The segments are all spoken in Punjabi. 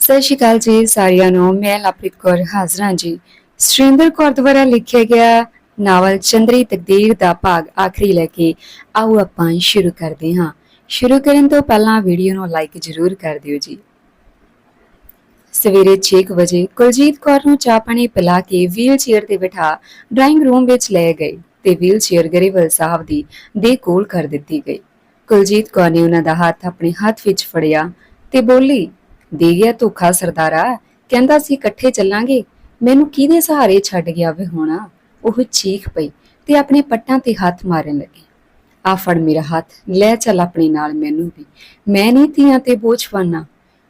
ਸਤਿ ਸ਼੍ਰੀ ਅਕਾਲ ਜੀ ਸਾਰਿਆਂ ਨੂੰ, ਮੈਂ ਲਵਪ੍ਰੀਤ ਕੌਰ ਹਾਜ਼ਰਾਂ ਜੀ। ਸੁਰਿੰਦਰ ਕੌਰ ਦੁਆਰਾ ਲਿਖਿਆ ਗਿਆ ਨਾਵਲ ਚੰਦਰੀ ਤਕਦੀਰ ਦਾ ਭਾਗ ਆਖਰੀ ਲੈ ਕੇ ਆਓ ਆਪਾਂ ਸ਼ੁਰੂ ਕਰਦੇ ਹਾਂ। ਸ਼ੁਰੂ ਕਰਨ ਤੋਂ ਪਹਿਲਾਂ ਵੀਡੀਓ ਨੂੰ ਲਾਈਕ ਜ਼ਰੂਰ ਕਰ ਦਿਓ ਜੀ। ਸਵੇਰੇ 6 ਕੁ ਵਜੇ ਕੁਲਜੀਤ ਕੌਰ ਨੂੰ ਚਾਹ ਪਾਣੀ ਪਿਲਾ ਕੇ ਵੀਲ ਚੇਅਰ ਤੇ ਬਿਠਾ ਡਰਾਇੰਗ ਰੂਮ ਵਿੱਚ ਲੈ ਗਏ ਤੇ ਵੀਲ ਚੇਅਰ ਗਰੇਵਲ ਸਾਹਿਬ ਦੀ ਦੇ ਕੋਲ ਕਰ ਦਿੱਤੀ ਗਈ। ਕੁਲਜੀਤ ਕੌਰ ਨੇ ਉਹਨਾਂ ਦਾ ਹੱਥ ਆਪਣੇ ਹੱਥ ਵਿੱਚ ਫੜਿਆ ਤੇ ਬੋਲੀ ਦੇ ਗਿਆ ਧੋਖਾ ਸਰਦਾਰਾ, ਕਹਿੰਦਾ ਸੀ ਇਕੱਠੇ ਚੱਲਾਂਗੇ, ਮੈਨੂੰ ਕਿਹਦੇ ਸਹਾਰੇ ਛੱਡ ਗਿਆ ਵੇ ਹੋਣਾ? ਉਹ ਚੀਖ ਪਈ ਤੇ ਆਪਣੇ ਪੱਟਾਂ ਤੇ ਹੱਥ ਮਾਰਨ ਲੱਗੀ। ਆ ਫੜ ਮੇਰਾ ਹੱਥ, ਲੈ ਚੱਲ ਆਪਣੇ ਨਾਲ ਮੈਨੂੰ ਵੀ। ਮੈਂ ਨਹੀਂ ਧੀਆਂ ਤੇ ਬੋਝ ਬਣਨਾ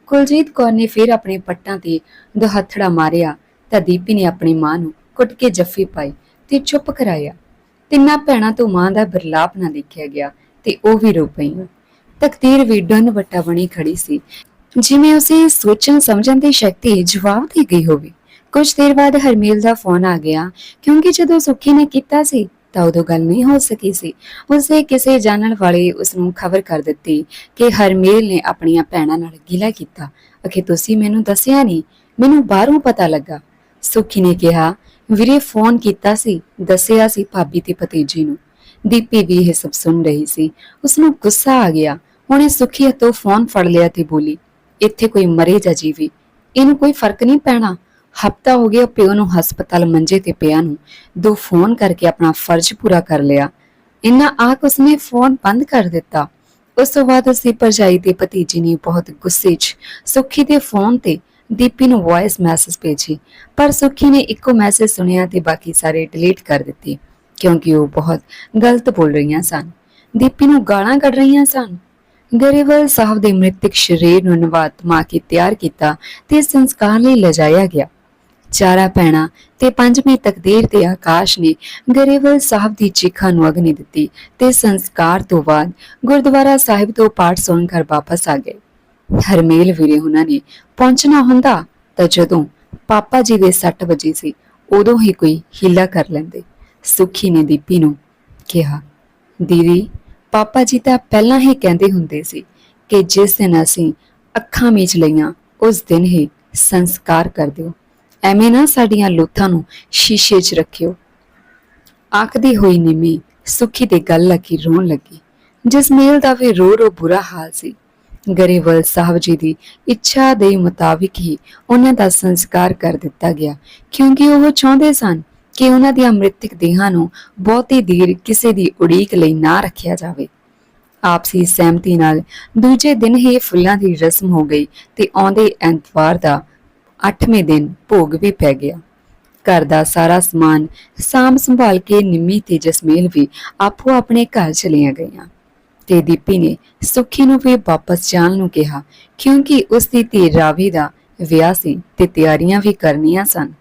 ਕੁਲਜੀਤ ਕੌਰ ਨੇ ਫਿਰ ਆਪਣੇ ਪੱਟਾਂ ਤੇ ਦੁਹੱਥੜਾ ਮਾਰਿਆ ਤਾਂ ਦੀਪੀ ਨੇ ਆਪਣੀ ਮਾਂ ਨੂੰ ਕੁੱਟ ਕੇ ਜੱਫੀ ਪਾਈ ਤੇ ਚੁੱਪ ਕਰਾਇਆ। ਤਿੰਨਾਂ ਭੈਣਾਂ ਤੋਂ ਮਾਂ ਦਾ ਬਰਲਾਪ ਨਾ ਦੇਖਿਆ ਗਿਆ ਤੇ ਉਹ ਵੀ ਰੋ ਪਈਆਂ। ਤਕਦੀਰ ਵੀ ਡੰਨ ਵੱਟਾ ਬਣੀ ਖੜੀ ਸੀ। ਜਿਵੇਂ ਉਸੇ ਸੋਚਣ ਸਮਝਣ ਦੀ ਸ਼ਕਤੀ ਜਵਾਬ ਦੇ ਗਈ ਹੋਵੇ। ਕੁਝ ਦੇਰ ਬਾਅਦ ਹਰਮੇਲ ਦਾ ਫੋਨ ਆ ਗਿਆ, ਕਿਉਂਕਿ ਜਦੋਂ ਸੁੱਖੀ ਨੇ ਕੀਤਾ ਸੀ, ਤਾਂ ਉਦੋਂ ਗੱਲ ਨਹੀਂ ਹੋ ਸਕੀ ਸੀ। ਉਸੇ ਕਿਸੇ ਜਾਣਨ ਵਾਲੇ ਉਸ ਨੂੰ ਖਬਰ ਕਰ ਦਿੱਤੀ ਕਿ ਹਰਮੇਲ ਨੇ ਆਪਣੀਆਂ ਭੈਣਾਂ ਨਾਲ ਗਿਲਾ ਕੀਤਾ। ਅਖੇ ਤੁਸੀਂ ਮੈਨੂੰ ਦੱਸਿਆ ਨਹੀਂ, ਮੈਨੂੰ ਬਾਹਰੋਂ ਪਤਾ ਲੱਗਾ। ਸੁਖੀ ਨੇ ਕਿਹਾ, ਵੀਰੇ, ਫੋਨ ਕੀਤਾ ਸੀ, ਦੱਸਿਆ ਸੀ ਭਾਬੀ ਤੇ ਭਤੀਜੀ ਨੂੰ। ਦੀਪੀ ਵੀ ਇਹ ਸਭ ਸੁਣ ਰਹੀ ਸੀ। ਉਸ ਨੂੰ ਗੁੱਸਾ ਆ ਗਿਆ। ਉਹਨੇ ਸੁਖੀ ਹੱਥੋਂ ਫੋਨ ਫੜ ਲਿਆ ਤੇ ਬੋਲੀ ਇੱਥੇ ਕੋਈ ਮਰੇ ਜਾਂ ਜੀਵੇ। ਇਹਨੂੰ ਕੋਈ ਫ਼ਰਕ ਨਹੀਂ ਪੈਣਾ। ਹਫਤਾ ਹੋ ਗਿਆ ਪਿਓ ਨੂੰ ਹਸਪਤਾਲ ਮੰਜੇ ਤੇ ਪਿਆ ਨੂੰ। ਦੋ ਫੋਨ ਕਰਕੇ ਆਪਣਾ ਫਰਜ਼ ਪੂਰਾ ਕਰ ਲਿਆ। ਇੰਨਾ ਆਖ ਉਸਨੇ ਫੋਨ ਬੰਦ ਕਰ ਦਿੱਤਾ। ਉਸ ਤੋਂ ਬਾਅਦ ਉਸਦੀ ਭਰਜਾਈ ਦੇ ਭਤੀਜੀ ਨੇ ਬਹੁਤ ਗੁੱਸੇ 'ਚ ਸੁੱਖੀ ਦੇ ਫੋਨ ਤੇ ਦੀਪੀ ਨੂੰ ਵੌਇਸ ਮੈਸੇਜ ਭੇਜੀ। ਪਰ ਸੁੱਖੀ ਨੇ ਇੱਕੋ ਮੈਸੇਜ ਸੁਣਿਆ ਤੇ ਬਾਕੀ ਸਾਰੇ ਡਿਲੀਟ ਕਰ ਦਿੱਤੇ, ਕਿਉਂਕਿ ਉਹ ਬਹੁਤ ਗਲਤ ਬੋਲ ਰਹੀਆਂ ਸਨ। ਦੀਪੀ ਨੂੰ ਗਾਲਾਂ ਕੱਢ ਰਹੀਆਂ ਸਨ। ਗਰੇਵਾਲ ਸਾਹਿਬ ਦੇ ਮ੍ਰਿਤਕ ਸ਼ਰੀਰ ਨੂੰ ਨਵਾਤਮਾ ਕੇ ਤਿਆਰ ਕੀਤਾ ਤੇ ਸੰਸਕਾਰ ਲਈ ਲਿਜਾਇਆ ਗਿਆ। ਚਾਰਾ ਪੈਣਾ ਤੇ ਪੰਜਵੀਂ ਤਕਦੀਰ ਤੇ ਆਕਾਸ਼ ਨੇ ਗਰੇਵਾਲ ਸਾਹਿਬ ਦੀ ਚਿਖਾ ਨੂੰ ਅਗਨੀ ਦਿੱਤੀ ਤੇ ਸੰਸਕਾਰ ਤੋਂ ਬਾਅਦ ਗੁਰਦੁਆਰਾ ਸਾਹਿਬ ਤੋਂ ਪਾਠ ਸੁਣ ਕਰ ਵਾਪਸ ਆ ਗਏ। ਹਰਮੇਲ ਵੀਰੇ ਉਹਨਾਂ ਨੇ ਪਹੁੰਚਣਾ ਹੁੰਦਾ ਤਾਂ ਜਦੋਂ ਪਾਪਾ ਜੀ ਦੇ ਸੱਟ ਵਜੇ ਸੀ, ਉਦੋਂ ਹੀ ਕੋਈ ਹੀਲਾ ਕਰ ਲੈਂਦੇ। ਸੁਖੀ ਨੇ ਦੀਪੀ ਨੂੰ ਕਿਹਾ, ਦੀਦੀ ਪਾਪਾ ਜੀ ਤਾਂ ਪਹਿਲਾਂ ਹੀ ਕਹਿੰਦੇ ਹੁੰਦੇ ਸੀ ਕਿ ਜਿਸ ਦਿਨ ਅਸੀਂ ਅੱਖਾਂ ਮੀਚ ਲਈਆਂ, ਉਸ ਦਿਨ ਹੀ ਸੰਸਕਾਰ ਕਰ ਦਿਓ। ਐਵੇਂ ਨਾ ਸਾਡੀਆਂ ਲੋਥਾਂ ਨੂੰ ਸ਼ੀਸ਼ੇ 'ਚ ਰੱਖਿਓ। ਆਖਦੀ ਹੋਈ ਨਿਮੀ ਸੁਖੀ ਦੇ ਗੱਲ ਲੱਗੀ, ਰੋਣ ਲੱਗੀ। ਜਸਮੇਲ ਦਾ ਵੀ ਰੋ ਰੋ ਬੁਰਾ ਹਾਲ ਸੀ। ਗਰੇਵਲ ਸਾਹਿਬ ਜੀ ਦੀ ਇੱਛਾ ਦੇ ਮੁਤਾਬਿਕ ਹੀ ਉਹਨਾਂ ਦਾ ਸੰਸਕਾਰ ਕਰ ਦਿੱਤਾ ਗਿਆ, ਕਿਉਂਕਿ ਉਹ ਚਾਹੁੰਦੇ ਸਨ ਕਿ ਉਹਨਾਂ ਦੀਆਂ ਮ੍ਰਿਤਕ ਦੇਹਾਂ ਨੂੰ ਬਹੁਤੀ ਦੇਰ ਕਿਸੇ ਦੀ ਉਡੀਕ ਲਈ ਨਾ ਰੱਖਿਆ ਜਾਵੇ। ਆਪਸੀ ਸਹਿਮਤੀ ਨਾਲ ਦੂਜੇ ਦਿਨ ਹੀ ਫੁੱਲਾਂ ਦੀ ਰਸਮ ਹੋ ਗਈ ਤੇ ਆਉਂਦੇ ਐਤਵਾਰ ਦਾ 8ਵੇਂ ਦਿਨ ਭੋਗ ਵੀ ਪੈ ਗਿਆ। ਘਰ ਦਾ ਸਾਰਾ ਸਮਾਨ ਸਾਂਭ ਸੰਭਾਲ ਕੇ ਨਿੰਮੀ ਤੇ ਜਸਮੇਲ ਵੀ ਆਪੋ ਆਪਣੇ ਘਰ ਚਲੀਆਂ ਗਈਆਂ ਤੇ ਦੀਪੀ ਨੇ ਸੁਖੀ ਨੂੰ ਵੀ ਵਾਪਸ ਜਾਣ ਨੂੰ ਕਿਹਾ, ਕਿਉਂਕਿ ਉਸ ਦੀ ਧੀ ਰਾਵੀ ਦਾ ਵਿਆਹ ਸੀ ਤੇ ਤਿਆਰੀਆਂ ਵੀ ਕਰਨੀਆਂ ਸਨ।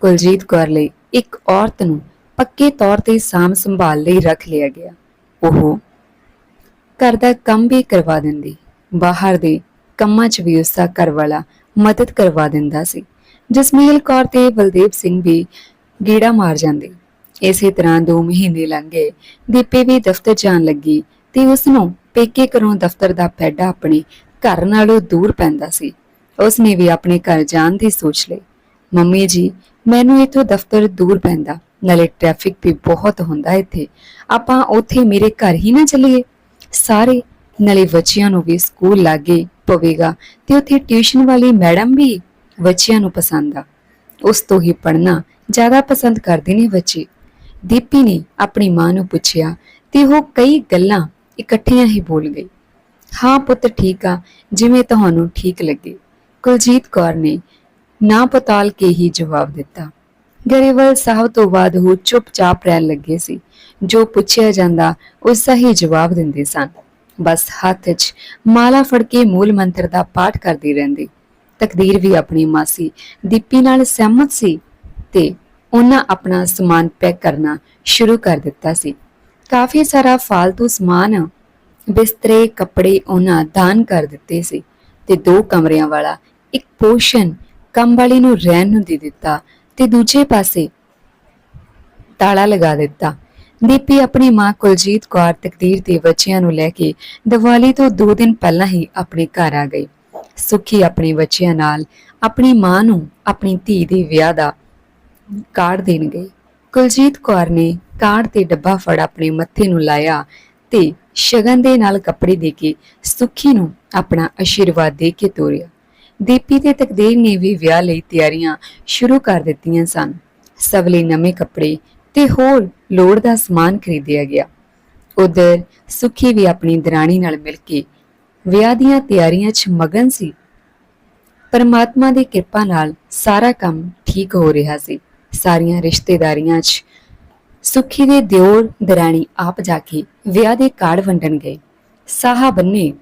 ਕੁਲਜੀਤ ਕੌਰ ਲਈ ਇੱਕ ਔਰਤ ਨੂੰ ਪੱਕੇ ਤੌਰ ਤੇ ਸਾਂਭ ਸੰਭਾਲ ਲਈ ਰੱਖ ਲਿਆ ਗਿਆ। ਉਹ ਘਰ ਦਾ ਕੰਮ ਵੀ ਕਰਵਾ ਦਿੰਦੀ, ਬਾਹਰ ਦੇ ਕੰਮਾਂ 'ਚ ਵੀ ਉਸਦਾ ਘਰ ਵਾਲਾ ਮਦਦ ਕਰਵਾ ਦਿੰਦਾ ਸੀ ਜਸਮੀਲ ਕੌਰ ਤੇ ਬਲਦੇਵ ਸਿੰਘ ਵੀ ਗੀੜਾ ਮਾਰ ਜਾਂਦੇ। ਇਸੇ ਤਰ੍ਹਾਂ 2 ਮਹੀਨੇ ਲੰਘ ਗਏ, ਦੀਪੇ ਵੀ ਦਫ਼ਤਰ ਜਾਣ ਲੱਗੀ ਤੇ ਉਸ ਨੂੰ ਪੇਕੇ ਘਰੋਂ ਦਫ਼ਤਰ ਦਾ ਪੈਡਾ ਆਪਣੇ ਘਰ ਨਾਲੋਂ ਦੂਰ ਪੈਂਦਾ ਸੀ। ਉਸ ਨੇ ਵੀ ਆਪਣੇ ਘਰ ਜਾਣ ਦੀ ਸੋਚ ਲਈ ਮੰਮੀ ਜੀ, ਮੈਨੂੰ ਇਥੋਂ ਦਫ਼ਤਰ ਦੂਰ ਪੈਂਦਾ, ਨਾਲੇ ਟ੍ਰੈਫਿਕ ਵੀ ਬਹੁਤ ਹੁੰਦਾ ਇੱਥੇ। ਆਪਾਂ ਉੱਥੇ ਮੇਰੇ ਘਰ ਹੀ ਨਾ ਚੱਲੀਏ। ਸਾਰੇ, ਨਾਲੇ ਬੱਚਿਆਂ ਨੂੰ ਵੀ ਸਕੂਲ ਲਾਗੇ ਪਵੇਗਾ ਤੇ ਉੱਥੇ ਟਿਊਸ਼ਨ ਵਾਲੀ ਮੈਡਮ ਵੀ ਬੱਚਿਆਂ ਨੂੰ ਪਸੰਦ ਆ। ਉਸ ਤੋਂ ਹੀ ਪੜ੍ਹਨਾ ਜ਼ਿਆਦਾ ਪਸੰਦ ਕਰਦੇ ਨੇ ਬੱਚੇ। ਦੀਪੀ ਨੇ ਆਪਣੀ ਮਾਂ ਨੂੰ ਪੁੱਛਿਆ ਤੇ ਉਹ ਕਈ ਗੱਲਾਂ ਇਕੱਠੀਆਂ ਹੀ ਬੋਲ ਗਈ। ਹਾਂ ਪੁੱਤ ਠੀਕ ਆ, ਜਿਵੇਂ ਤੁਹਾਨੂੰ ਠੀਕ ਲੱਗੇ। ਕੁਲਜੀਤ ਕੌਰ ਨੇ ਨਾ ਪਤਾਲ ਕੇ ਹੀ ਜਵਾਬ ਦਿੱਤਾ। ਗਰੇਵਾਲ ਸਾਹਿਬ ਤੋਂ ਬਾਅਦ ਉਹ ਚੁੱਪਚਾਪ ਰਹਿਣ ਲੱਗੇ ਸੀ। ਜੋ ਪੁੱਛਿਆ ਜਾਂਦਾ, ਉਸ ਦਾ ਹੀ ਜਵਾਬ ਦਿੰਦੇ ਸਨ। ਬਸ ਹੱਥ 'ਚ ਮਾਲਾ ਫੜ ਕੇ ਮੂਲ ਮੰਤਰ ਦਾ ਪਾਠ ਕਰਦੀ ਰਹਿੰਦੀ। ਤਕਦੀਰ ਵੀ ਆਪਣੀ ਮਾਸੀ ਦੀਪੀ ਨਾਲ ਸਹਿਮਤ ਸੀ ਤੇ ਉਹਨਾਂ ਆਪਣਾ ਸਮਾਨ ਪੈਕ ਕਰਨਾ ਸ਼ੁਰੂ ਕਰ ਦਿੱਤਾ ਸੀ। ਕਾਫੀ ਸਾਰਾ ਫालतू ਸਮਾਨ, ਬਿਸਤਰੇ, ਕੱਪੜੇ ਉਹਨਾਂ ਦਾਨ ਕਰ ਦਿੱਤੇ ਸੀ ਤੇ ਦੋ ਕਮਰਿਆਂ ਵਾਲਾ ਇੱਕ ਪੋਸ਼ਨ ਕੰਮ ਵਾਲੀ ਨੂੰ ਰਹਿਣ ਨੂੰ ਦੇ ਦਿੱਤਾ ਤੇ ਦੂਜੇ ਪਾਸੇ ਤਾਲਾ ਲਗਾ ਦਿੱਤਾ। ਦੀਪੀ ਆਪਣੀ ਮਾਂ ਕੁਲਜੀਤ ਕੌਰ ਤਕਦੀਰ ਦੇ ਬੱਚਿਆਂ ਨੂੰ ਲੈ ਕੇ ਦੀਵਾਲੀ ਤੋਂ 2 ਦਿਨ ਪਹਿਲਾਂ ਹੀ ਆਪਣੇ ਘਰ ਆ ਗਈ। ਸੁਖੀ ਆਪਣੇ ਬੱਚਿਆਂ ਨਾਲ ਆਪਣੀ ਮਾਂ ਨੂੰ ਆਪਣੀ ਧੀ ਦੇ ਵਿਆਹ ਦਾ ਕਾਰਡ ਦੇਣ ਗਈ। ਕੁਲਜੀਤ ਕੌਰ ਨੇ ਕਾਰਡ ਤੇ ਡੱਬਾ ਫੜ ਆਪਣੇ ਮੱਥੇ ਨੂੰ ਲਾਇਆ ਤੇ ਸ਼ਗਨ ਦੇ ਨਾਲ ਕੱਪੜੇ ਦੇ ਕੇ ਸੁਖੀ ਨੂੰ ਆਪਣਾ ਆਸ਼ੀਰਵਾਦ ਦੇ ਕੇ ਤੋਰਿਆ। ਦੀਪੀ ਤੇ ਤਕਦੀਰ ਨੇ ਵੀ ਵਿਆਹ ਲਈ ਤਿਆਰੀਆਂ ਸ਼ੁਰੂ ਕਰ ਦਿੱਤੀਆਂ ਸਨ। ਸਭ ਲਈ ਨਵੇਂ ਕੱਪੜੇ ਤੇ ਹੋਰ ਲੋੜ ਦਾ ਸਮਾਨ ਖਰੀਦਿਆ ਗਿਆ। ਉਧਰ ਸੁਖੀ ਵੀ ਆਪਣੀ ਦਰਾਣੀ ਨਾਲ ਮਿਲ ਕੇ ਵਿਆਹ ਦੀਆਂ ਤਿਆਰੀਆਂ 'ਚ ਮਗਨ ਸੀ। ਪਰਮਾਤਮਾ ਦੀ ਕਿਰਪਾ ਨਾਲ ਸਾਰਾ ਕੰਮ ਠੀਕ ਹੋ ਰਿਹਾ ਸੀ। ਸਾਰੀਆਂ ਰਿਸ਼ਤੇਦਾਰੀਆਂ 'ਚ ਸੁਖੀ ਦੇ ਦਿਓਰ ਦਰਾਣੀ ਆਪ ਜਾ ਕੇ ਵਿਆਹ ਦੇ ਕਾਰਡ ਵੰਡਣ ਗਏ। ਸਾਹਾ ਬੰਨੇ,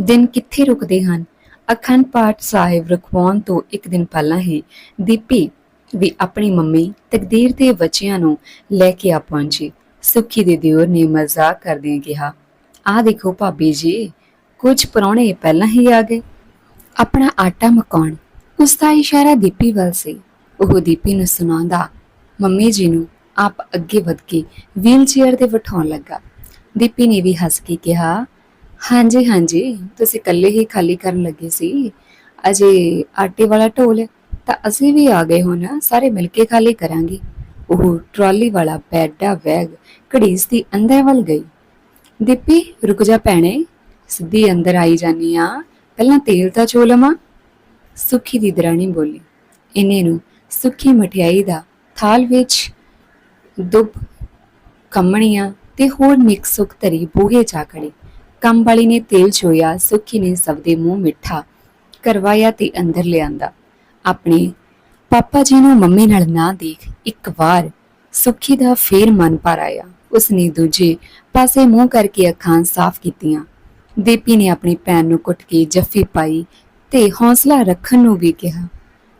ਦਿਨ ਕਿੱਥੇ ਰੁਕਦੇ ਹਨ? ਅਖੰਡ ਪਾਠ ਸਾਹਿਬ ਰਖਵਾਉਣ ਤੋਂ ਇੱਕ ਦਿਨ ਪਹਿਲਾਂ ਹੀ ਦੀਪੀ ਵੀ ਆਪਣੀ ਮੰਮੀ ਤਕਦੀਰ ਦੇ ਬੱਚਿਆਂ ਨੂੰ ਲੈ ਕੇ ਆ ਪਹੁੰਚੀ। ਸੁਖੀ ਦੇ ਦਿਓਰ ਨੇ ਮਜ਼ਾਕ ਕਰਦਿਆਂ ਕਿਹਾ, ਆਹ ਦੇਖੋ ਭਾਬੀ ਜੀ, ਕੁਝ ਪਰੌਣੇ ਪਹਿਲਾਂ ਹੀ ਆ ਗਏ। ਆਪਣਾ ਆਟਾ ਮਕਾਉਣ। ਉਸ ਦਾ ਇਸ਼ਾਰਾ ਦੀਪੀ ਵੱਲ ਸੀ। ਉਹ ਦੀਪੀ ਨੂੰ ਸੁਣਾਉਂਦਾ, ਮੰਮੀ ਜੀ ਨੂੰ ਆਪ ਅੱਗੇ ਵਧ ਕੇ ਵੀਲ ਚੇਅਰ ਤੇ ਬਿਠਾਉਣ ਲੱਗਾ। ਦੀਪੀ ਨੇ ਵੀ ਹੱਸ ਕੇ ਕਿਹਾ ਹਾਂਜੀ ਹਾਂਜੀ। ਤੁਸੀਂ ਇਕੱਲੇ ਹੀ ਖਾਲੀ ਕਰਨ ਲੱਗੇ ਸੀ। ਅਜੇ ਆਟੇ ਵਾਲਾ ਢੋਲ ਤਾਂ ਅਸੀਂ ਵੀ ਆ ਗਏ ਹੋਣਾ। ਸਾਰੇ ਮਿਲ ਕੇ ਖਾਲੀ ਕਰਾਂਗੇ। ਉਹ ਟਰਾਲੀ ਵਾਲਾ ਬੈਡਾ ਬੈਗ ਘੜੀਸ ਦੀ ਅੰਦਰ ਵੱਲ ਗਈ। ਦੀਪੀ, ਰੁਕ ਜਾ ਭੈਣੇ। ਸਿੱਧੀ ਅੰਦਰ ਆਈ ਜਾਨੀ ਆ। ਪਹਿਲਾਂ ਤੇਲ ਤਾਂ ਚੋ ਲਵਾਂ। ਸੁੱਖੀ ਦੀ ਦਰਾਣੀ ਬੋਲੀ, ਇਹਨੇ ਨੂੰ ਸੁੱਖੀ ਮਠਿਆਈ ਦਾ ਥਾਲ ਵਿੱਚ ਦੁੱਬ ਕੰਮਣੀਆਂ ਤੇ ਹੋਰ ਮਿਕਸ ਸੁੱਕ ਧਰੀ ਬੂਹੇ ਜਾ ਖੜੀ ਕੰਮ ਵਾਲੀ ਨੇ ਤੇਲ ਛੋਇਆ ਸੁਖੀ ਨੇ ਸਭ ਦੇ ਮੂੰਹ ਮਿੱਠਾ ਕਰਵਾਇਆ ਤੇ ਅੰਦਰ ਲਿਆਂਦਾ। ਆਪਣੇ ਪਾਪਾ ਜੀ ਨੂੰ ਮੰਮੀ ਨਾਲ ਨਾ ਦੇਖ ਇੱਕ ਵਾਰ ਸੁੱਖੀ ਦਾ ਫੇਰ ਮਨ ਭਰ ਆਇਆ। ਉਸਨੇ ਦੂਜੇ ਪਾਸੇ ਮੂੰਹ ਕਰਕੇ ਅੱਖਾਂ ਸਾਫ਼ ਕੀਤੀਆਂ। ਦੀਪੀ ਨੇ ਆਪਣੀ ਭੈਣ ਨੂੰ ਕੁੱਟ ਕੇ ਜੱਫੀ ਪਾਈ ਤੇ ਹੌਸਲਾ ਰੱਖਣ ਨੂੰ ਵੀ ਕਿਹਾ,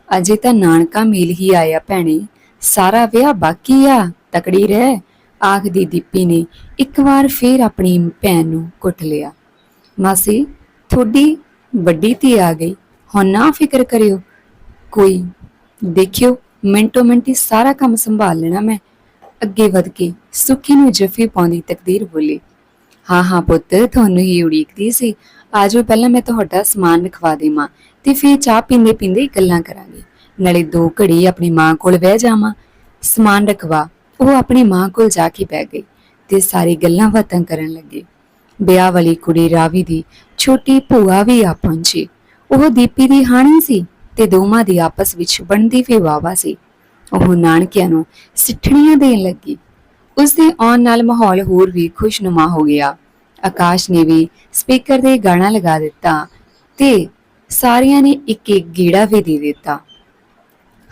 ਅਜੇ ਤਾਂ ਨਾਨਕਾ ਮੇਲ ਹੀ ਆਇਆ ਭੈਣੇ, ਸਾਰਾ ਵਿਆਹ ਬਾਕੀ ਆ, ਤਕੜੀ ਰਹਿ। ਆਖਦੀ ਦੀਪੀ ਨੇ ਇੱਕ ਵਾਰ ਫੇਰ ਆਪਣੀ ਭੈਣ ਨੂੰ ਕੁੱਟ ਲਿਆ। ਮਾਸੀ, ਤੁਹਾਡੀ ਵੱਡੀ ਧੀ ਆ ਗਈ। ਹੁਣ ਨਾ ਫਿਕਰ ਕਰਿਓ। ਕੋਈ, ਦੇਖਿਓ, ਮਿੰਟੋ ਮਿੰਟੀ ਸਾਰਾ ਕੰਮ ਸੰਭਾਲ ਲੈਣਾ ਮੈਂ। ਅੱਗੇ ਵਧ ਕੇ ਸੁੱਖੀ ਨੂੰ ਜੱਫੀ ਪਾਉਂਦੀ ਤਕਦੀਰ ਬੋਲੀ, ਹਾਂ ਹਾਂ ਪੁੱਤ, ਤੁਹਾਨੂੰ ਹੀ ਉਡੀਕਦੀ ਸੀ। ਆਜੋ ਪਹਿਲਾਂ ਮੈਂ ਤੁਹਾਡਾ ਸਮਾਨ ਰਖਵਾ ਦੇਵਾਂ ਤੇ ਫਿਰ ਚਾਹ ਪੀਂਦੇ ਪੀਂਦੇ ਗੱਲਾਂ ਕਰਾਂਗੇ। ਨਾਲੇ ਦੋ ਘੜੀ ਆਪਣੀ ਮਾਂ ਕੋਲ ਬਹਿ ਜਾਵਾਂ। ਸਮਾਨ ਰਖਵਾ ਉਹ ਆਪਣੀ ਮਾਂ ਕੋਲ ਜਾ ਕੇ ਬਹਿ ਗਈ ਤੇ ਸਾਰੀ ਗੱਲਾਂ ਬਾਤਾਂ ਕਰਨ ਲੱਗੇ। ਵਿਆਹ ਵਾਲੀ ਕੁੜੀ ਰਾਵੀ ਦੀ ਛੋਟੀ ਭੂਆ ਵੀ ਆ ਪਹੁੰਚੀ। ਉਹ ਦੀਪੀ ਦੀ ਹਾਣੀ ਸੀ ਤੇ ਦੋਵਾਂ ਦੀ ਆਪਸ ਵਿੱਚ ਬਣਦੀ ਵੀ ਵਾਵਾ ਸੀ। ਉਹ ਨਾਨਕਿਆਂ ਨੂੰ ਸਿੱਠਣੀਆਂ ਦੇਣ ਲੱਗੀ। ਉਸ ਦੇ ਆਉਣ ਨਾਲ ਮਾਹੌਲ ਹੋਰ ਵੀ ਖੁਸ਼ਨੁਮਾ ਹੋ ਗਿਆ। ਆਕਾਸ਼ ਨੇ ਵੀ ਸਪੀਕਰ ਤੇ ਗਾਣਾ ਲਗਾ ਦਿੱਤਾ ਤੇ ਸਾਰਿਆਂ ਨੇ ਇੱਕ ਇੱਕ ਗੀੜਾ ਵੀ ਦੇ ਦਿੱਤਾ।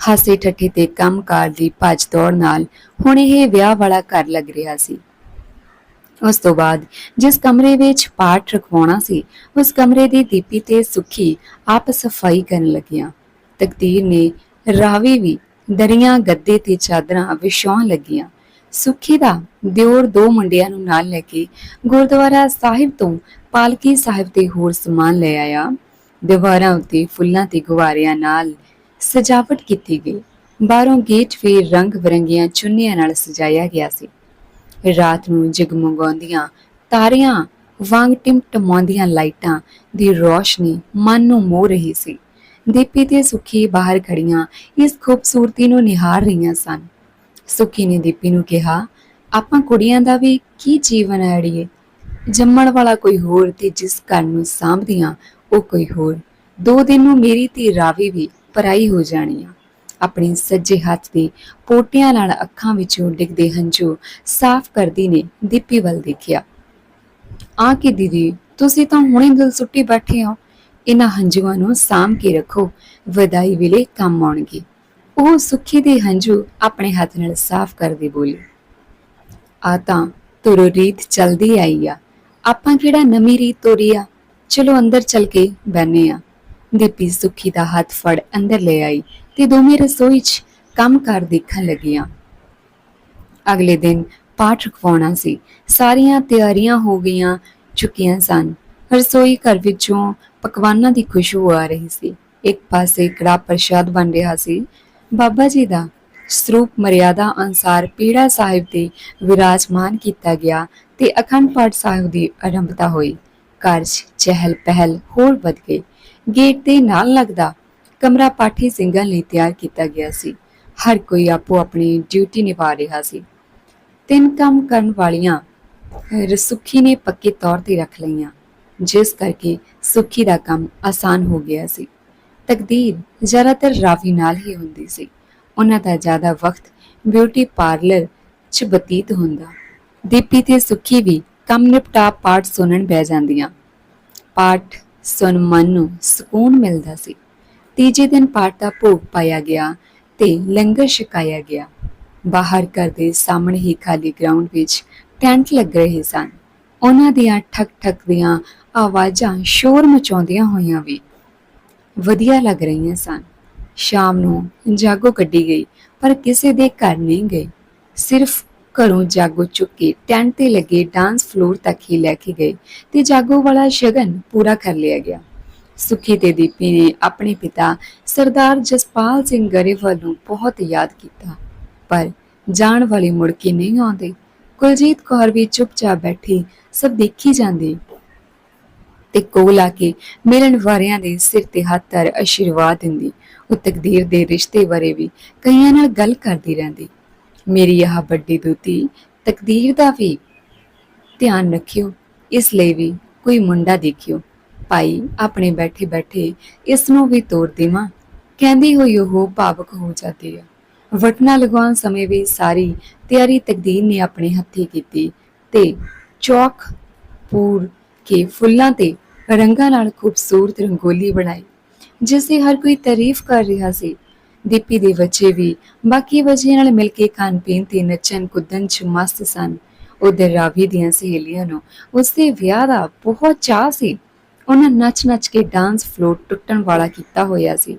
ਹਾਸੇ ਠੱਠੇ ਤੇ ਕੰਮਕਾਰ ਦੀ ਭੱਜ ਦੌੜ ਨਾਲ ਹੁਣ ਇਹ ਵਿਆਹ ਵਾਲਾ ਘਰ ਲੱਗ ਰਿਹਾ ਸੀ। ਉਸ ਤੋਂ ਬਾਅਦ ਜਿਸ ਕਮਰੇ ਵਿੱਚ ਪਾਠ ਰਖਵਾਉਣਾ ਸੀ, ਉਸ ਕਮਰੇ ਦੀ ਦੀਪੀ ਤੇ ਸੁਖੀ ਆਪ ਸਫ਼ਾਈ ਕਰਨ ਲੱਗੀਆਂ। ਤਕਦੀਰ ਨੇ ਰਾਵੀ ਵੀ ਦਰੀਆਂ ਗੱਦੇ ਤੇ ਚਾਦਰਾਂ ਵਿਛਾਉਣ ਲੱਗੀਆਂ। ਸੁਖੀ ਦਾ ਦਿਓਰ ਦੋ ਮੁੰਡਿਆਂ ਨੂੰ ਨਾਲ ਲੈ ਕੇ ਗੁਰਦੁਆਰਾ ਸਾਹਿਬ ਤੋਂ ਪਾਲਕੀ ਸਾਹਿਬ ਤੇ ਹੋਰ ਸਮਾਨ ਲੈ ਆਇਆ। ਦੀਵਾਰਾਂ ਉੱਤੇ ਫੁੱਲਾਂ ਤੇ ਗੁਬਾਰਿਆਂ ਨਾਲ ਸਜਾਵਟ ਕੀਤੀ ਗਈ। ਬਾਹਰੋਂ ਗੇਟ ਵੀ ਰੰਗ ਬਰੰਗੀਆਂ ਚੁੰਨੀਆਂ ਨਾਲ ਸਜਾਇਆ ਗਿਆ ਸੀ। ਰਾਤ ਨੂੰ ਜਗਮਗਾਉਂਦੀਆਂ ਤਾਰਿਆਂ ਵਾਂਗ ਟਿਮਟਮਾਉਂਦੀਆਂ ਲਾਈਟਾਂ ਦੀ ਰੋਸ਼ਨੀ ਮਨ ਨੂੰ ਮੋਹ ਰਹੀ ਸੀ। ਦੀਪੀ ਤੇ ਸੁਖੀ ਬਾਹਰ ਖੜੀਆਂ ਇਸ ਖੂਬਸੂਰਤੀ ਨੂੰ ਨਿਹਾਰ ਰਹੀਆਂ ਸਨ। ਸੁਖੀ ਨੇ ਦੀਪੀ ਨੂੰ ਕਿਹਾ, ਆਪਾਂ ਕੁੜੀਆਂ ਦਾ ਵੀ ਕੀ ਜੀਵਨ ਹੈ ਅੜੀਏ? ਜੰਮਣ ਵਾਲਾ ਕੋਈ ਹੋਰ ਤੇ ਜਿਸ ਘਰ ਨੂੰ ਸਾਂਭਦੀਆਂ ਉਹ ਕੋਈ ਹੋਰ। ਦੋ ਦਿਨ ਨੂੰ ਮੇਰੀ ਧੀ ਰਾਵੀ ਵੀ ਪਰਾਈ ਹੋ ਜਾਣੀ ਆ ਆਪਣੀ ਸੱਜੇ ਹੱਥ ਦੀ ਪੋਟਿਆਂ ਨਾਲ ਅੱਖਾਂ ਵਿੱਚੋਂ ਡਿੱਗਦੇ ਹੰਝੂ ਸਾਫ਼ ਕਰਦੀ ਨੇ ਦੀਪੀ ਵੱਲ ਦੇਖਿਆ। ਆ ਕੇ ਦੀਦੀ, ਤੁਸੀਂ ਤਾਂ ਹੁਣੇ ਦਿਲ ਸੁੱਟੀ ਬੈਠੇ ਹੋ। ਇਹਨਾਂ ਹੰਝੂਆਂ ਨੂੰ ਸਾਂਭ ਕੇ ਰੱਖੋ, ਵਧਾਈ ਵੇਲੇ ਕੰਮ ਆਉਣਗੇ। ਉਹ ਸੁੱਖੀ ਦੇ ਹੰਝੂ ਆਪਣੇ ਹੱਥ ਨਾਲ ਸਾਫ਼ ਕਰਦੇ ਬੋਲੀ ਆ ਤਾਂ ਤੁਰੋ ਰੀਤ ਚਲਦੀ ਆਈ ਆ। ਆਪਾਂ ਕਿਹੜਾ ਨਵੀਂ ਰੀਤ ਤੋਰੀ ਆ? ਚਲੋ ਅੰਦਰ ਚਲ ਕੇ ਬੈਨੇ ਆ। ਦੀਪੀ ਸੁੱਖੀ ਦਾ ਹੱਥ ਫੜ ਅੰਦਰ ਲੈ ਆਈ ਤੇ ਦੋਵੇਂ ਰਸੋਈ 'ਚ ਕੰਮ ਕਰ ਦੇਖਣ ਲੱਗੀਆਂ। ਅਗਲੇ ਦਿਨ ਪਾਠ ਰਖਵਾਉਣਾ ਸੀ। ਸਾਰੀਆਂ ਤਿਆਰੀਆਂ ਹੋ ਗਈਆਂ, ਚੁੱਕੀਆਂ ਸਨ। ਰਸੋਈ ਘਰ ਵਿੱਚੋਂ ਪਕਵਾਨਾਂ ਦੀ ਖੁਸ਼ਬੂ ਆ ਰਹੀ ਸੀ। ਇੱਕ ਪਾਸੇ ਕੜਾ ਪ੍ਰਸ਼ਾਦ ਬਣ ਰਿਹਾ ਸੀ। ਬਾਬਾ ਜੀ ਦਾ ਸਰੂਪ ਮਰਿਆਦਾ ਅਨਸਾਰ ਪੀੜਾ ਸਾਹਿਬ ਦੇ ਵਿਰਾਜਮਾਨ ਕੀਤਾ ਗਿਆ ਤੇ ਅਖੰਡ ਪਾਠ ਸਾਹਿਬ ਦੀ ਆਰੰਭਤਾ ਹੋਈ। ਘਰ 'ਚ ਚਹਿਲ ਪਹਿਲ ਹੋਰ ਵੱਧ ਗਈ। ਗੇਟ ਦੇ ਨਾਲ ਲੱਗਦਾ ਕਮਰਾ ਪਾਠੀ ਸਿੰਘਾਂ ਲਈ ਤਿਆਰ ਕੀਤਾ ਗਿਆ ਸੀ। ਹਰ ਕੋਈ ਆਪੋ ਆਪਣੀ ਡਿਊਟੀ ਨਿਭਾ ਰਿਹਾ ਸੀ। ਤਿੰਨ ਕੰਮ ਕਰਨ ਵਾਲੀਆਂ ਅਹ, ਸੁੱਖੀ ਨੇ ਪੱਕੇ ਤੌਰ ਤੇ ਰੱਖ ਲਈਆਂ ਜਿਸ ਕਰਕੇ ਸੁੱਖੀ ਦਾ ਕੰਮ ਆਸਾਨ ਹੋ ਗਿਆ ਸੀ। ਤਕਦੀਰ ਜ਼ਿਆਦਾਤਰ ਰਾਵੀ ਨਾਲ ਹੀ ਹੁੰਦੀ ਸੀ। ਉਹਨਾਂ ਦਾ ਜ਼ਿਆਦਾ ਵਕਤ ਬਿਊਟੀ ਪਾਰਲਰ 'ਚ ਬਤੀਤ ਹੁੰਦਾ। ਦੀਪੀ ਤੇ ਸੁੱਖੀ ਵੀ ਕੰਮ ਨਿਪਟਾ ਪਾਠ ਸੁਣਨ ਬਹਿ ਜਾਂਦੀਆਂ। ਪਾਠ ਸੁਣ ਮਨ ਨੂੰ ਸਕੂਨ ਮਿਲਦਾ ਸੀ। ਤੀਜੇ ਦਿਨ ਪਾਠ ਦਾ ਭੋਗ ਪਾਇਆ ਗਿਆ ਤੇ ਲੰਗਰ ਛਕਾਇਆ ਗਿਆ। ਬਾਹਰ ਘਰ ਦੇ ਸਾਹਮਣੇ ਹੀ ਖਾਲੀ ਗਰਾਊਂਡ ਵਿੱਚ ਟੈਂਟ ਲੱਗ ਰਹੇ ਸਨ। ਉਹਨਾਂ ਦੀਆਂ ਠਕ ਠਕ ਦੀਆਂ ਆਵਾਜ਼ਾਂ ਸ਼ੋਰ ਮਚਾਉਂਦੀਆਂ ਹੋਈਆਂ ਵੀ ਵਧੀਆ ਲੱਗ ਰਹੀਆਂ ਸਨ। ਸ਼ਾਮ ਨੂੰ ਜਾਗੋ ਕੱਢੀ ਗਈ, ਪਰ ਕਿਸੇ ਦੇ ਘਰ ਨਹੀਂ ਗਈ। ਸਿਰਫ ਘਰੋਂ ਜਾਗੋ ਚੁੱਕ ਕੇ ਟੈਂਟ ਤੇ ਲੱਗੇ ਡਾਂਸ ਫਲੋਰ ਤੱਕ ਹੀ ਲੈ ਕੇ ਗਏ ਤੇ ਜਾਗੋ ਵਾਲਾ ਸ਼ਗਨ ਪੂਰਾ ਕਰ ਲਿਆ ਗਿਆ। ਸੁਖੀ ਤੇ ਦੀਪੀ ਨੇ ਆਪਣੇ ਪਿਤਾ ਸਰਦਾਰ ਜਸਪਾਲ ਸਿੰਘ ਗਰੇਵਾਲ ਨੂੰ ਬਹੁਤ ਯਾਦ ਕੀਤਾ, ਪਰ ਜਾਣ ਵਾਲੇ ਮੁੜ ਕੇ ਨਹੀਂ ਆਉਂਦੇ। ਕੁਲਜੀਤ ਕੌਰ ਵੀ ਚੁੱਪਚਾਪ ਬੈਠੀ, ਸਭ ਦੇਖੀ ਜਾਂਦੀ। ਤੇ ਕੋਲ ਆ ਕੇ ਮਿਲਣ ਵਾਰਿਆਂ ਦੇ ਸਿਰ ਤੇ ਹੱਥ ਧਰ ਆਸ਼ੀਰਵਾਦ ਦਿੰਦੀ। ਉਹ ਤਕਦੀਰ ਦੇ ਰਿਸ਼ਤੇ ਬਾਰੇ ਵੀ ਕਈਆਂ ਨਾਲ ਗੱਲ ਕਰਦੀ ਰਹਿੰਦੀ। ਮੇਰੀ ਆਹ ਵੱਡੀ ਦੂਤੀ ਤਕਦੀਰ ਦਾ ਵੀ ਧਿਆਨ ਰੱਖਿਓ, ਇਸ ਲਈ ਵੀ ਕੋਈ ਮੁੰਡਾ ਦੇਖਿਓ। ਭਾਈ ਆਪਣੇ ਬੈਠੇ ਬੈਠੇ ਇਸ ਨੂੰ ਵੀ ਤੋੜ ਦੇਵਾਂ। ਕਹਿੰਦੀ ਹੋਈ ਉਹ ਭਾਵਕ ਹੋ ਜਾਂਦੀ ਹੈ ਵਟਨਾ ਲਗਾਉਣ ਸਮੇਂ ਵੀ ਸਾਰੀ ਤਿਆਰੀ ਤਕਦੀਰ ਨੇ ਆਪਣੇ ਹੱਥੀ ਕੀਤੀ ਤੇ ਚੌਕ ਪੂਰ ਕੇ ਫੁੱਲਾਂ ਤੇ ਰੰਗਾਂ ਨਾਲ ਖੂਬਸੂਰਤ ਰੰਗੋਲੀ ਬਣਾਈ, ਜਿਸ ਦੀ ਹਰ ਕੋਈ ਤਾਰੀਫ ਕਰ ਰਿਹਾ ਸੀ। ਦੀਪੀ ਦੇ ਬੱਚੇ ਵੀ ਬਾਕੀ ਬੱਚਿਆਂ ਨਾਲ ਮਿਲ ਕੇ ਖਾਣ ਪੀਣ ਤੇ ਨੱਚਣ ਕੁੱਦਣ ਚ ਮਸਤ ਸਨ ਉਧਰ ਰਾਵੀ ਦੀਆਂ ਸਹੇਲੀਆਂ ਨੂੰ ਉਸਦੇ ਵਿਆਹ ਦਾ ਬਹੁਤ ਚਾਹ ਸੀ ਉਹਨਾਂ ਨੱਚ ਨੱਚ ਕੇ ਡਾਂਸ ਫਲੋਰ ਟੁੱਟਣ ਵਾਲਾ ਕੀਤਾ ਹੋਇਆ ਸੀ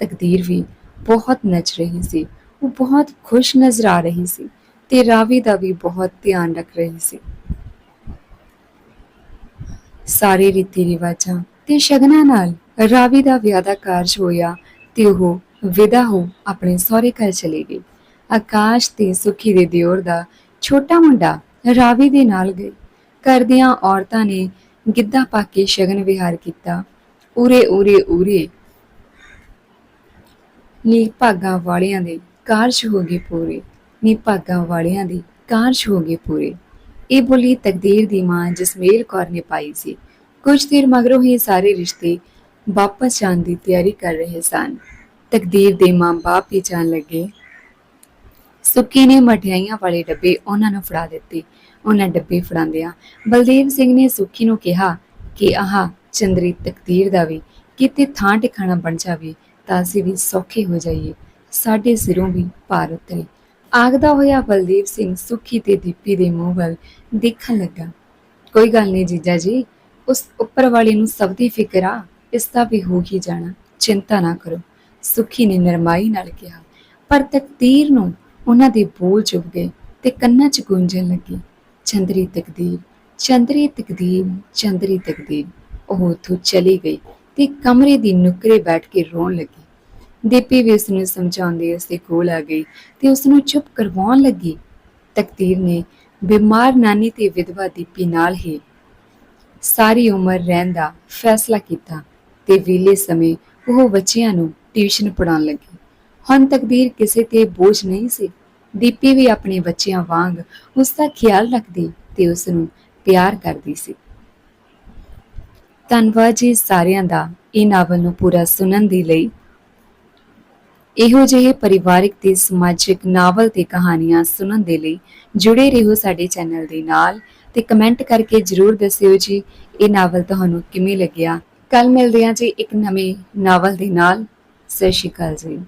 ਤਕਦੀਰ ਵੀ ਬਹੁਤ ਨੱਚ ਰਹੀ ਸੀ ਉਹ ਬਹੁਤ ਖੁਸ਼ ਨਜ਼ਰ ਆ ਰਹੀ ਸੀ ਤੇ ਰਾਵੀ ਦਾ ਵੀ ਬਹੁਤ ਧਿਆਨ ਰੱਖ ਰਹੀ ਸੀ ਸਾਰੇ ਰੀਤੀ ਰਿਵਾਜਾਂ ਤੇ ਸ਼ਗਨਾਂ ਨਾਲ ਰਾਵੀ ਦਾ ਵਿਆਹ ਦਾ ਕਾਰਜ ਹੋਇਆ ਤੇ ਉਹ ਵਿਦਾ ਹੋ ਆਪਣੇ ਸਹੁਰੇ ਘਰ ਚਲੀ ਗਈ। ਆਕਾਸ਼ ਤੇ ਸੁਖੀ ਦੇ ਦਿਓਰ ਦਾ ਛੋਟਾ ਮੁੰਡਾ ਰਾਵੀ ਦੇ ਨਾਲ ਗਏ ਘਰ ਦੀਆਂ ਔਰਤਾਂ ਨੇ ਗਿੱਧਾ ਪਾ ਕੇ ਸ਼ਗਨ ਵਿਹਾਰ ਕੀਤਾ। ਉਰੇ ਉਰੇ ਉਰੇ ਨੀ ਭਾਗਾਂ ਵਾਲਿਆਂ ਦੇ ਕਾਰਜ ਹੋ ਗਏ ਪੂਰੇ। ਨੀ ਭਾਗਾਂ ਵਾਲਿਆਂ ਦੇ ਕਾਰਜ ਹੋ ਗਏ ਪੂਰੇ। ਇਹ ਬੋਲੀ ਤਕਦੀਰ ਦੀ ਮਾਂ ਜਸਮੇਲ ਕੌਰ ਨੇ ਪਾਈ ਸੀ। ਕੁਝ ਦੇਰ ਮਗਰੋਂ ਹੀ ਸਾਰੇ ਰਿਸ਼ਤੇ ਵਾਪਸ ਜਾਣ ਦੀ ਤਿਆਰੀ ਕਰ ਰਹੇ ਸਨ। ਤਕਦੀਰ ਦੇ ਮਾਂ-ਬਾਪ ਹੀ ਜਾਣ ਲੱਗੇ। ਸੁੱਕੀ ਨੇ ਮਠਿਆਈਆਂ ਵਾਲੇ ਡੱਬੇ ਉਹਨਾਂ ਨੂੰ ਫੜਾ ਦਿੱਤੇ। ਉਹਨਾਂ ਡੱਬੇ ਫੜਾਉਂਦਿਆਂ ਬਲਦੇਵ ਸਿੰਘ ਨੇ ਸੁੱਖੀ ਨੂੰ ਕਿਹਾ ਕਿ ਆਹ, ਚੰਦਰੀ ਤਕਦੀਰ ਦਾ ਵੀ, ਕਿਤੇ ਥਾਂ ਟਿਕਾਣਾ ਬਣ ਜਾਵੇ ਤਾਂ ਅਸੀਂ ਵੀ ਸੌਖੇ ਹੋ ਜਾਈਏ। ਸਾਡੇ ਸਿਰੋਂ ਵੀ ਭਾਰ ਉਤਰੇ। ਆਗਦਾ ਹੋਇਆ ਬਲਦੇਵ ਸਿੰਘ ਸੁੱਖੀ ਤੇ ਦੀਪੀ ਦੇ ਮੂੰਹ ਵੱਲ ਦੇਖਣ ਲੱਗਾ। ਕੋਈ ਗੱਲ ਨਹੀਂ ਜੀਜਾ ਜੀ, ਉਸ ਉੱਪਰ ਵਾਲੇ ਨੂੰ ਸਭ ਦੀ ਫਿਕਰ ਆ, ਇਸ ਦਾ ਵੀ ਹੋ ਹੀ ਜਾਣਾ। ਚਿੰਤਾ ਨਾ ਕਰੋ। ਸੁਖੀ ਨੇ ਨਰਮਾਈ ਨਾਲ ਕਿਹਾ, ਪਰ ਤਕਦੀਰ ਨੂੰ ਉਹਨਾਂ ਦੇ ਬੋਲ ਚੁੱਭ ਗਏ ਤੇ ਕੰਨਾਂ 'ਚ ਗੂੰਜਣ ਲੱਗੀ, ਚੰਦਰੀ ਤਕਦੀਰ ਚੰਦਰੀ ਤਕਦੀਰ ਚੰਦਰੀ ਤਕਦੀਰ। ਉਹ ਉੱਥੋਂ ਚਲੀ ਗਈ ਤੇ ਕਮਰੇ ਦੀ ਨੁਕਰੇ ਬੈਠ ਕੇ ਰੋਣ ਲੱਗੀ। ਦੀਪੀ ਵੀ ਉਸ ਨੂੰ ਸਮਝਾਉਂਦੀ ਉਸ ਦੇ ਕੋਲ ਆ ਗਈ ਤੇ ਉਸ ਨੂੰ ਚੁੱਪ ਕਰਵਾਉਣ ਲੱਗੀ। ਤਕਦੀਰ ਨੇ ਬਿਮਾਰ ਨਾਨੀ ਤੇ ਵਿਧਵਾ ਦੀਪੀ ਨਾਲ ਹੀ ਸਾਰੀ ਉਮਰ ਰਹਿਣ ਦਾ ਫੈਸਲਾ ਕੀਤਾ ਤੇ ਵਿਲੇ ਸਮੇਂ ਉਹ ਬੱਚਿਆਂ ਨੂੰ ਟਿਊਸ਼ਨ ਪੜਾਉਣ ਲੱਗੀ। ਹੁਣ ਤਕਦੀਰ ਕਿਸੇ ਤੇ ਬੋਝ ਨਹੀਂ ਸੀ। ਦੀਪੀ ਵੀ ਆਪਣੇ ਬੱਚਿਆਂ ਵਾਂਗ ਉਸ ਦਾ ਖਿਆਲ ਰੱਖਦੀ ਤੇ ਉਸ ਨੂੰ ਪਿਆਰ ਕਰਦੀ ਸੀ। ਧੰਨਵਾਦ ਜੀ ਸਾਰਿਆਂ ਦਾ ਇਹ ਨਾਵਲ ਨੂੰ ਪੂਰਾ ਸੁਣਨ ਦੇ ਲਈ। ਇਹੋ ਜਿਹੇ ਪਰਿਵਾਰਿਕ ਤੇ ਸਮਾਜਿਕ ਨਾਵਲ ਤੇ ਕਹਾਣੀਆਂ ਸੁਣਨ ਦੇ ਲਈ ਜੁੜੇ ਰਹੋ ਸਾਡੇ ਚੈਨਲ ਦੇ ਨਾਲ ਤੇ ਕਮੈਂਟ ਕਰਕੇ ਜਰੂਰ ਦੱਸਿਓ ਜੀ, ਇਹ ਨਾਵਲ ਤੁਹਾਨੂੰ ਕਿਵੇਂ ਲੱਗਿਆ? ਕੱਲ ਮਿਲਦੇ ਹਾਂ ਜੀ ਇੱਕ ਨਵੇਂ ਨਾਵਲ ਦੇ ਨਾਲ। ਸਤਿ ਸ਼੍ਰੀ ਅਕਾਲ ਜੀ।